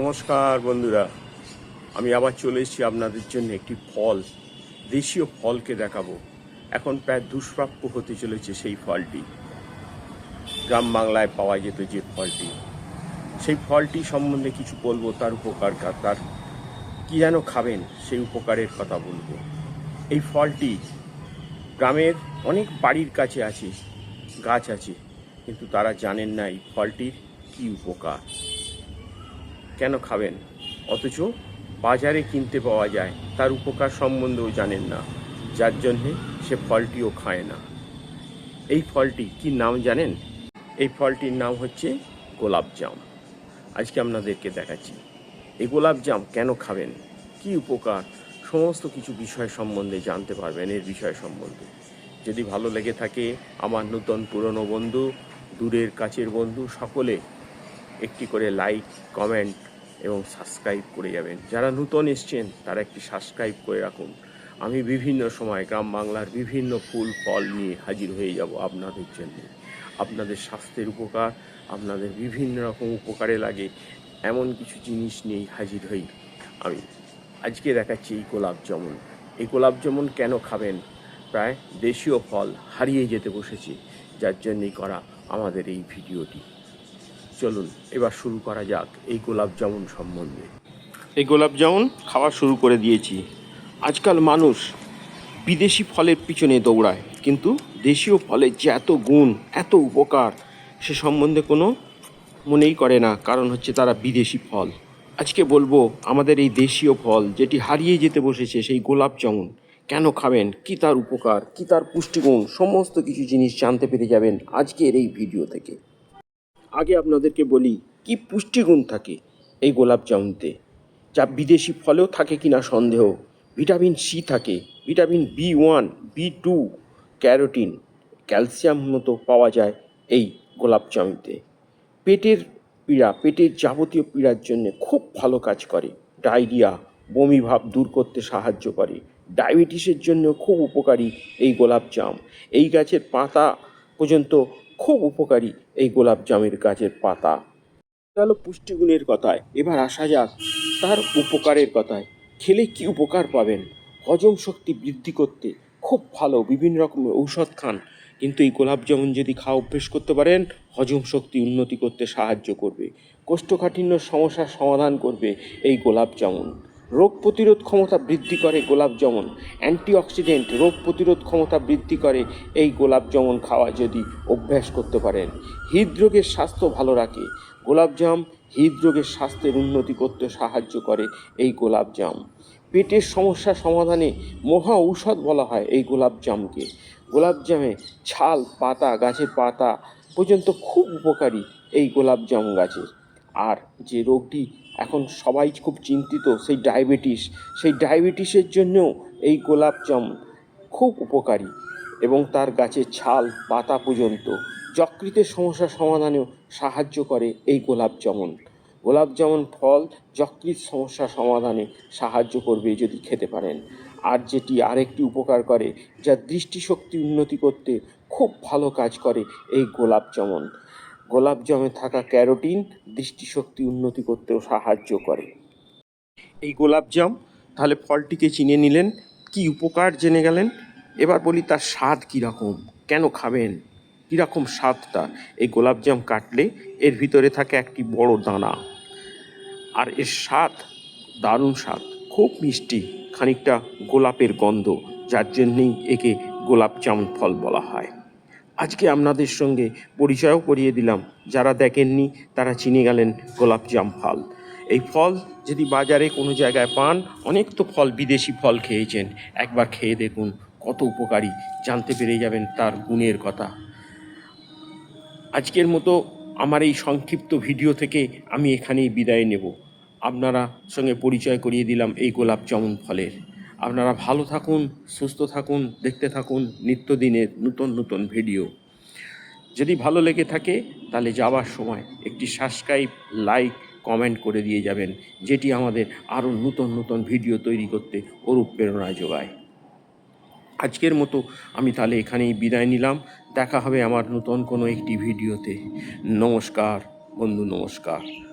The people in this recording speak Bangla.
নমস্কার বন্ধুরা, আমি আবার চলে এসেছি আপনাদের জন্য একটি ফল, দেশীয় ফলকে দেখাবো। এখন প্রায় দুষ্প্রাপ্য হতে চলেছে সেই ফলটি। গ্রাম বাংলায় পাওয়া যেত যে ফলটি। সেই ফলটি সম্বন্ধে কিছু বলব, তার উপকার তার কী যেন খাবেন, সেই উপকারের কথা বলব। এই ফলটি গ্রামের অনেক বাড়ির কাছে আছে, গাছ আছে, কিন্তু তারা জানেন না এই ফলটির কী উপকার। কেন খাবেন? অথচ বাজারে কিনতে পাওয়া যায়, তার উপকার সম্বন্ধেও জানেন না। যার জন্যে সে ফলটিও খায় না। এই ফলটি কি নাম জানেন? এই ফলটির নাম হচ্ছে গোলাপজাম আজকে আপনাদেরকে দেখাচ্ছি। এই গোলাপজাম কেন খাবেন? কি উপকার? সমস্ত কিছু বিষয় সম্বন্ধে জানতে পারবেন এর বিষয় সম্বন্ধে। যদি ভালো লেগে থাকে, আমার নতুন পুরনো বন্ধু, দূরের কাছের বন্ধু, সকলে একটি করে লাইক কমেন্ট এবং সাবস্ক্রাইব করে যাবেন। যারা নূতন এসছেন, তারা একটি সাবস্ক্রাইব করে রাখুন। আমি বিভিন্ন সময় গ্রাম বাংলার বিভিন্ন ফুল, ফল নিয়ে হাজির হয়ে যাব আপনাদের জন্য। আপনাদের স্বাস্থ্যের উপকার, আপনাদের বিভিন্ন রকম উপকারে লাগে, এমন কিছু জিনিস নিয়েই হাজির হই আমি। আজকে দেখাচ্ছি এই গোলাপ জামুন। এই গোলাপ জামুন কেন খাবেন? প্রায় দেশীয় ফল হারিয়ে যেতে বসেছে, যার জন্যই করা আমাদের এই ভিডিওটি। চলুন, এবার শুরু করা যাক এই গোলাপ জামুন সম্বন্ধে। এই গোলাপ জামুন খাওয়া শুরু করে দিয়েছি। আজকাল মানুষ বিদেশি ফলের পিছনে দৌড়ায়, কিন্তু দেশীয় ফলের যে এত গুণ, এত উপকার, সে সম্বন্ধে কোনো মনেই করে না, কারণ হচ্ছে তারা বিদেশি ফল। আজকে বলব, আমাদের এই দেশীয় ফল যেটি হারিয়ে যেতে বসেছে, সেই গোলাপ জামুন কেন খাবেন? কি তার উপকার? কি তার পুষ্টিগুণ? সমস্ত কিছু জিনিস জানতে পেরে যাবেন আজকের এই ভিডিও থেকে। আগে আপনাদেরকে বলি, কি পুষ্টিগুণ থাকে এই গোলাপ জামুনতে যা বিদেশি ফলেও থাকে কিনা সন্দেহ? ভিটামিন সি থাকে, vitamin B one, B two, carotene, calcium মতো পাওয়া যায় এই গোলাপ জামুনতে পেটের পীড়া, পেটের যাবতীয় পীড়ার জন্য খুব ভালো কাজ করে। ডায়রিয়া, বমি ভাব দূর করতে সাহায্য করে। ডায়াবেটিসের জন্য খুব উপকারী এই গোলাপ জাম। এই গাছের পাতা পর্যন্ত খুব উপকারী এই গোলাপ জামের গাছের পাতা। গেল পুষ্টিগুণের কথায়, এবার আসা যাক তার উপকারের কথায়। খেলে কি উপকার পাবেন? হজম শক্তি বৃদ্ধি করতে খুব ভালো, বিভিন্ন রকমের ঔষধ খান। কিন্তু এই গোলাপ জামুন যদি খাওয়া অভ্যেস করতে পারেন, হজম শক্তি উন্নতি করতে সাহায্য করবে। কোষ্ঠকাঠিন্য সমস্যার সমাধান করবে এই গোলাপ জামুন। রোগ প্রতিরোধ ক্ষমতা বৃদ্ধি করে গোলাপ জামুন। অ্যান্টিঅক্সিডেন্ট রোগ প্রতিরোধ ক্ষমতা বৃদ্ধি করে এই গোলাপ জামুন খাওয়া যদি অভ্যাস করতে পারেন, হৃদরোগের স্বাস্থ্য ভালো রাখে। গোলাপজাম হৃদরোগের স্বাস্থ্যের উন্নতি করতে সাহায্য করে এই গোলাপজাম পেটের সমস্যা সমাধানে মহা ঔষধ বলা হয় এই গোলাপজামকে গোলাপজামে ছাল, পাতা, গাছের পাতা পর্যন্ত খুব উপকারী এই গোলাপজাম গাছের। আর যে রোগটি এখন সবাই খুব চিন্তিত সেই ডায়াবেটিস। সেই ডায়াবেটিসের জন্যও এই গোলাপজাম খুব উপকারী এবং তার গাছের ছাল, পাতা পর্যন্ত যকৃতের সমস্যা সমাধানেও সাহায্য করে এই গোলাপ জামুন। গোলাপ জামুন ফল যকৃত সমস্যা সমাধানে সাহায্য করবে যদি খেতে পারেন। আর যেটি আরেকটি উপকার করে, যা দৃষ্টিশক্তি উন্নতি করতে খুব ভালো কাজ করে এই গোলাপ জামুন। গোলাপ জামে থাকা ক্যারোটিন দৃষ্টিশক্তি উন্নতি করতেও সাহায্য করে। এই গোলাপজাম, তাহলে ফলটিকে চিনে নিলেন, কি উপকার জেনে গেলেন? এবার বলি তার স্বাদ কীরকম, কেন খাবেন? কীরকম স্বাদটা? এই গোলাপজাম কাটলে এর ভিতরে থাকে একটি বড় দানা। আর এর স্বাদ, দারুণ স্বাদ, খুব মিষ্টি, খানিকটা গোলাপের গন্ধ, যার জন্যেই একে গোলাপজাম ফল বলা হয়। আজকে আপনাদের সঙ্গে পরিচয়ও করিয়ে দিলাম। যারা দেখেননি, তারা চিনে গেলেন গোলাপজাম ফল। এই ফল যদি বাজারে কোনো জায়গায় পান, অনেক তো ফল, বিদেশি ফল খেয়েছেন। একবার খেয়ে দেখুন, কত উপকারী। জানতে পেরে যাবেন তার গুণের কথা। আজকের মতো আমার এই সংক্ষিপ্ত ভিডিও থেকে আমি এখানেই বিদায় নেব। আপনারা সঙ্গে পরিচয় করিয়ে দিলাম এই গোলাপ জামুন ফলের। আপনারা ভালো থাকুন, সুস্থ থাকুন, দেখতে থাকুন নিত্যদিনের নতুন নতুন ভিডিও। যদি ভালো লেগে থাকে, তাহলে যাওয়ার সময় একটি সাবস্ক্রাইব লাইক কমেন্ট করে দিয়ে যাবেন, যেটি আমাদের আরও নতুন নতুন ভিডিও তৈরি করতে অনুপ্রেরণা যোগায়। আজকের মতো আমি তাহলে এখানেই বিদায় নিলাম। দেখা হবে আমার নতুন কোনো একটি ভিডিওতে। নমস্কার, বন্ধু, নমস্কার।